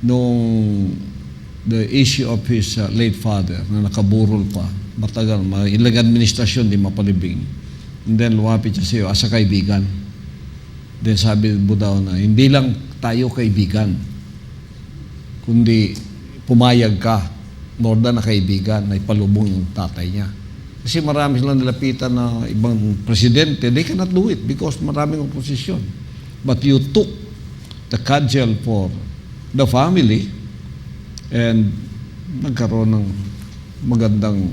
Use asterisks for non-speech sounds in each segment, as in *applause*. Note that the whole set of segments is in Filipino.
nung the issue of his uh, late father na nakaburol pa, matagal, ma- ilang administrasyon di mapalibing. And then lumapit siya sa iyo as a kaibigan. Then sabi mo na, hindi lang tayo kaibigan, kundi pumayag ka, more than na kaibigan, na ipalubong yung tatay niya. Kasi marami silang nilapitan na ibang presidente, they cannot do it because maraming opposition. But you took the cudgel for the family and nagkaroon ng magandang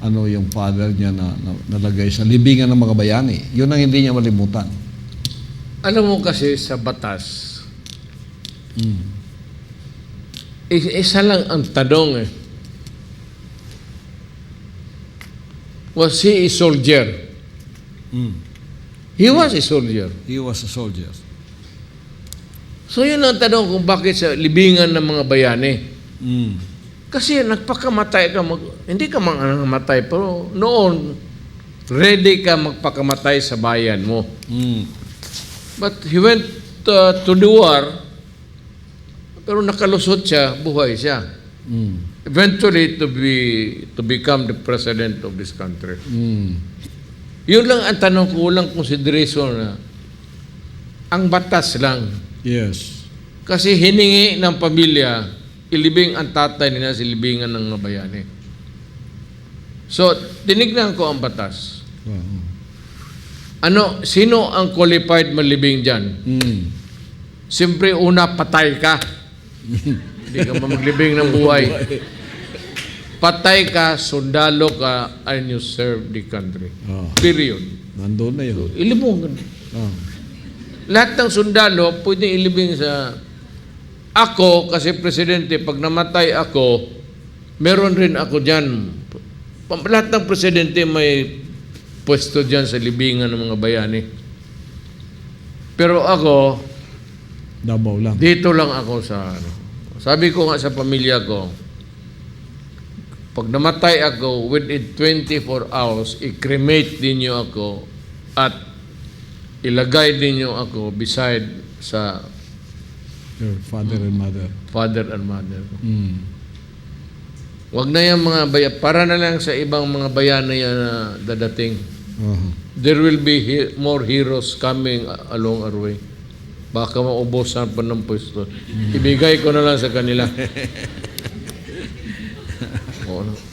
ano yung father niya na, na nalagay sa libingan ng mga bayani. Yun ang hindi niya malimutan. Alam mo kasi sa batas, is- isa lang ang tanong eh. Was he a soldier? He was a soldier. He was a soldier. So yun ang tanong kung bakit sa libingan ng mga bayani. Mm. Kasi nagpakamatay ka, mag, hindi ka mangmatay, pero noon, ready ka magpakamatay sa bayan mo. Mm. But he went uh, to the war, pero nakalusot siya, buhay siya. Mm. Eventually to be to become the president of this country. Mm. Yun lang ang tanong ko, walang consideration na ang batas lang. Yes. Kasi hiningi ng pamilya, ilibing ang tatay nila sa libingan ng bayani. So, tinignan ko ang batas. Wow. Ano, sino ang qualified malibing dyan? Mm. Siyempre, una, patay ka. *laughs* Hindi ka maglibing ng buhay. Patay ka, sundalo ka, and you serve the country. Oh. Period. Nandun na yun. Ilibong. Oh. Lahat ng sundalo, pwede ilibing sa... Ako, kasi presidente, pag namatay ako, meron rin ako dyan. Pa- Lahat ng presidente may pwesto dyan sa libingan ng mga bayani. Pero ako, Dabaw lang. Dito lang ako sa ano. Sabi ko nga sa pamilya ko, pag namatay ako, within 24 hours, i-cremate ninyo ako at ilagay ninyo ako beside sa Your father and mother. father and mother. Mm. Huwag na yung mga bayan, para na lang sa ibang mga bayan na yan na dadating. Oh. There will be he- more heroes coming along our way. Baka maubosan pa ng pwesto. Ibigay ko na lang sa kanila. *laughs* Oo.